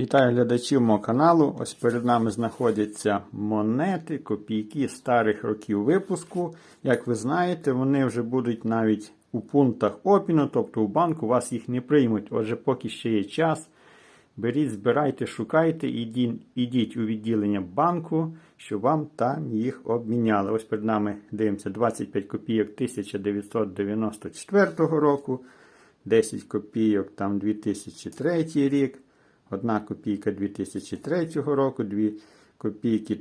Вітаю глядачів мого каналу. Ось перед нами знаходяться монети, копійки старих років випуску. Як ви знаєте, вони вже будуть навіть у пунктах обміну, тобто у банку вас їх не приймуть. Отже, поки ще є час. Беріть, збирайте, шукайте, ідіть, ідіть у відділення банку, щоб вам там їх обміняли. Ось перед нами дивимося 25 копійок 1994 року, 10 копійок там 2003 рік. Одна копійка 2003 року, дві копійки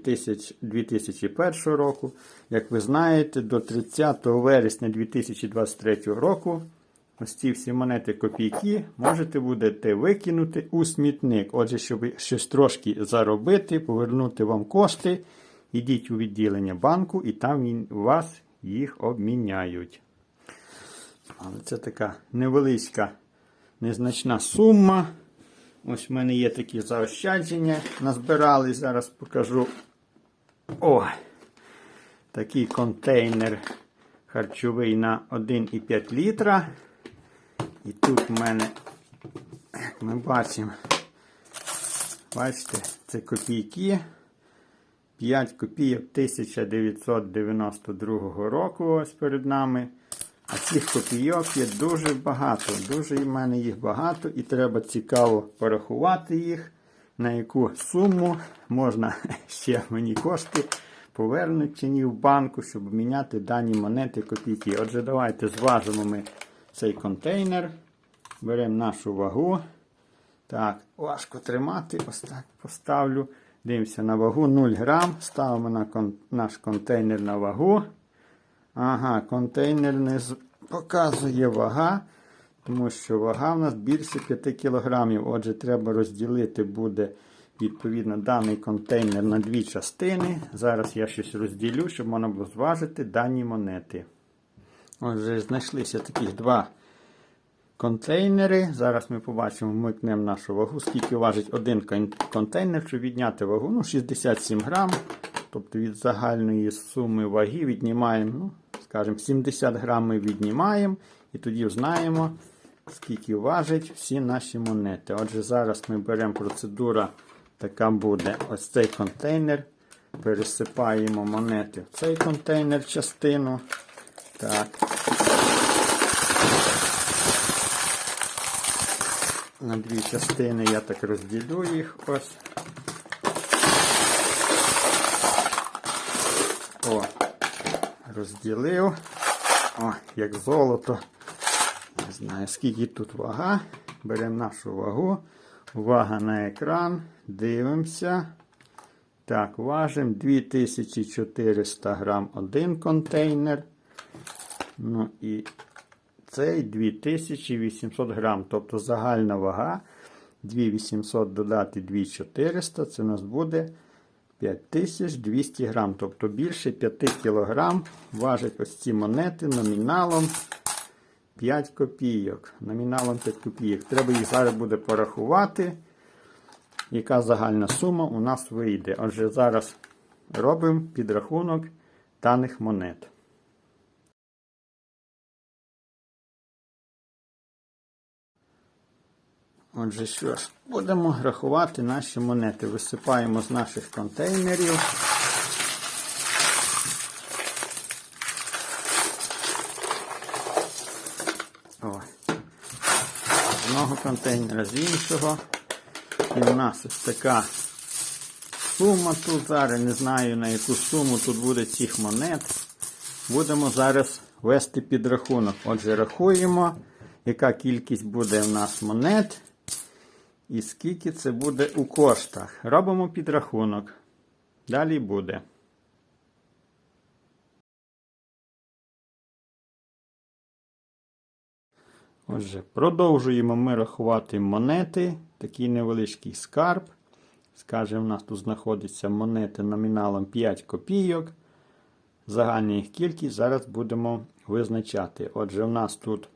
2001 року. Як ви знаєте, до 30 вересня 2023 року ось ці всі монети копійки можете будете викинути у смітник. Отже, щоб щось трошки заробити, повернути вам кошти, ідіть у відділення банку і там вас їх обміняють. Але це така невеличка, незначна сума. Ось в мене є такі заощадження. Назбирали, зараз покажу. О! Такий контейнер харчовий на 1,5 літра. І тут в мене, як ми бачимо, бачите, це копійки. 5 копійок 1992 року ось перед нами. А цих копійок є дуже багато. Дуже в мене їх багато, і треба цікаво порахувати їх, на яку суму можна ще мені кошти повернути чи ні в банку, щоб міняти дані монети копійки. Отже, давайте зважимо ми цей контейнер. Беремо нашу вагу. Так, важко тримати. Ось так поставлю. Дивимося на вагу 0 грам. Ставимо на кон- наш контейнер на вагу. Ага, контейнер не з- показує вага, тому що вага в нас більше 5 кг. Отже, треба розділити буде відповідно даний контейнер на дві частини. Зараз я щось розділю, щоб можна було зважити дані монети. Отже, знайшлися таких два контейнери. Зараз ми побачимо, вмикнемо нашу вагу, скільки важить один контейнер, щоб відняти вагу. Ну, 67 грам. Тобто від загальної суми ваги віднімаємо, ну, скажімо, 70 грам ми віднімаємо. І тоді знаємо, скільки важать всі наші монети. Отже, зараз ми беремо процедура, така буде ось цей контейнер. Пересипаємо монети в цей контейнер частину. Так. На дві частини я так розділю їх ось. О, розділив. О, як золото. Не знаю, скільки тут вага. Беремо нашу вагу. Увага на екран. Дивимося. Так, важимо 2400 грам один контейнер. Ну і цей 2800 грам. Тобто загальна вага 2800 додати 2400, це у нас буде 5200 грам. Тобто більше 5 кілограм важать ось ці монети номіналом 5 копійок. Номіналом 5 копійок. Треба їх зараз буде порахувати. Яка загальна сума у нас вийде. Отже, зараз робимо підрахунок даних монет. Отже, що ж, будемо рахувати наші монети. Висипаємо з наших контейнерів. О. З одного контейнера з іншого. І в нас ось така сума тут зараз. Не знаю на яку суму тут буде цих монет. Будемо зараз вести підрахунок. Отже, рахуємо, яка кількість буде в нас монет. І скільки це буде у коштах. Робимо підрахунок. Далі буде. Отже, продовжуємо ми рахувати монети. Такий невеличкий скарб. Скажемо, у нас тут знаходяться монети номіналом 5 копійок. Загальна їх кількість зараз будемо визначати. Отже, у нас тут,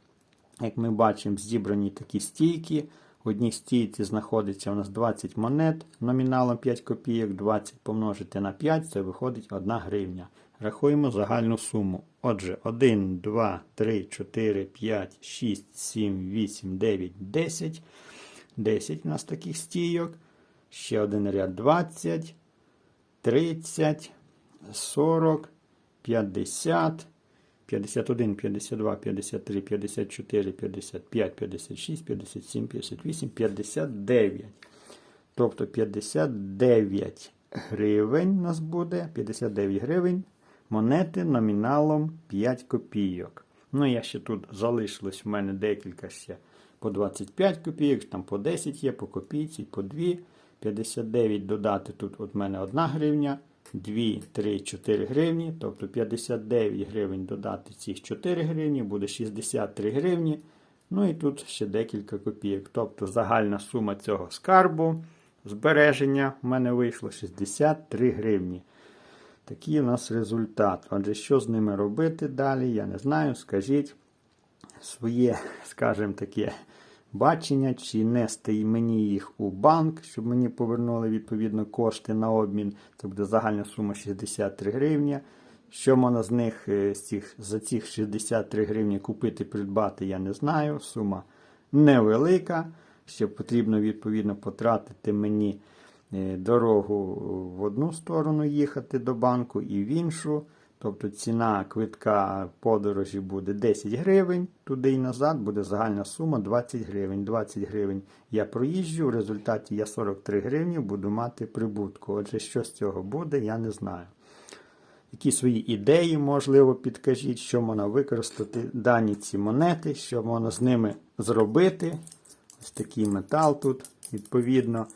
як ми бачимо, зібрані такі стійки. В одній стійці знаходиться у нас 20 монет номіналом 5 копійок. 20 помножити на 5, це виходить 1 гривня. Рахуємо загальну суму. Отже, 1, 2, 3, 4, 5, 6, 7, 8, 9, 10. 10 у нас таких стійок. ще один ряд 20, 30, 40, 50, 51, 52, 53, 54, 55, 56, 57, 58, 59. Тобто 59 гривень у нас буде. 59 гривень монети номіналом 5 копійок. Ну, я ще тут залишилось в мене декілька ще по 25 копійок, там по 10 є, по копійці, по 2. 59 додати тут от мене 1 гривня, 2, 3, 4 гривні. Тобто 59 гривень додати цих 4 гривні, буде 63 гривні. Ну і тут ще декілька копійок. Тобто загальна сума цього скарбу збереження в мене вийшло 63 гривні. Такий у нас результат. Отже, що з ними робити далі, я не знаю. Скажіть своє, скажімо таке, бачення, чи нести мені їх у банк, щоб мені повернули відповідно кошти на обмін. Це буде загальна сума 63 гривні. Що можна з них е, з цих, за цих 63 гривні купити, придбати, я не знаю. Сума невелика. Ще потрібно відповідно потратити мені е, дорогу в одну сторону їхати до банку і в іншу. Тобто ціна квитка подорожі буде 10 гривень, туди і назад буде загальна сума 20 гривень. 20 гривень я проїжджу, в результаті я 43 гривні буду мати прибутку. Отже, що з цього буде, я не знаю. Які свої ідеї, можливо, підкажіть, що можна використати дані ці монети, що можна з ними зробити. Ось такий метал тут, відповідно.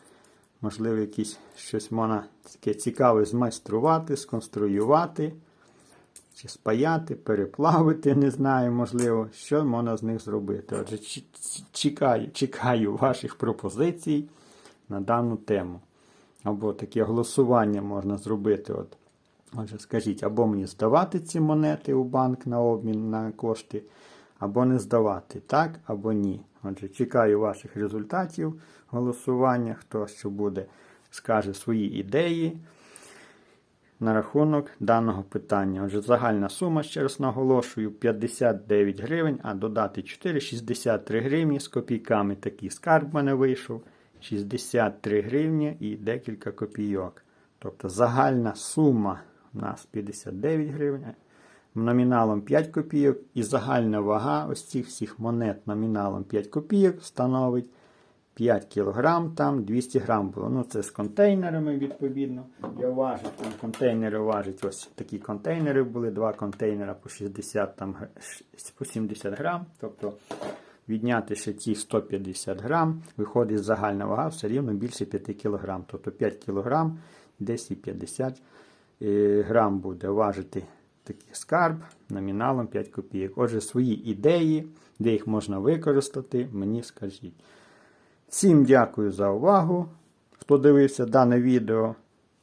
Можливо, якісь щось можна таке цікаве змайструвати, сконструювати, чи спаяти, переплавити, не знаю, можливо, що можна з них зробити. Отже, чекаю, чекаю ваших пропозицій на дану тему. Або таке голосування можна зробити. От. Отже, скажіть, або мені здавати ці монети у банк на обмін на кошти, або не здавати, так або ні. Отже, чекаю ваших результатів голосування. Хто що буде, скаже свої ідеї на рахунок даного питання. Отже, загальна сума, ще раз наголошую, 59 гривень, а додати 4, 63 гривні з копійками. Такий скарб в мене вийшов. 63 гривні і декілька копійок. Тобто загальна сума у нас 59 гривень, номіналом 5 копійок, і загальна вага ось цих всіх монет номіналом 5 копійок становить 5 кг, там 200 грам було. Ну, це з контейнерами, відповідно. Я важу, там контейнери важать, ось такі контейнери були, два контейнера по 60, там, по 70 грам. Тобто відняти ще ті 150 грам, виходить загальна вага все рівно більше 5 кг. Тобто 5 кг, десь і 50 е, грам буде важити такий скарб номіналом 5 копійок. Отже, свої ідеї, де їх можна використати, мені скажіть. Всім дякую за увагу, хто дивився дане відео.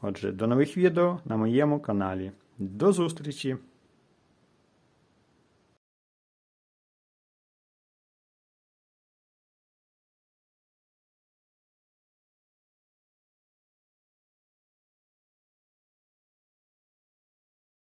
Отже, до нових відео на моєму каналі. До зустрічі!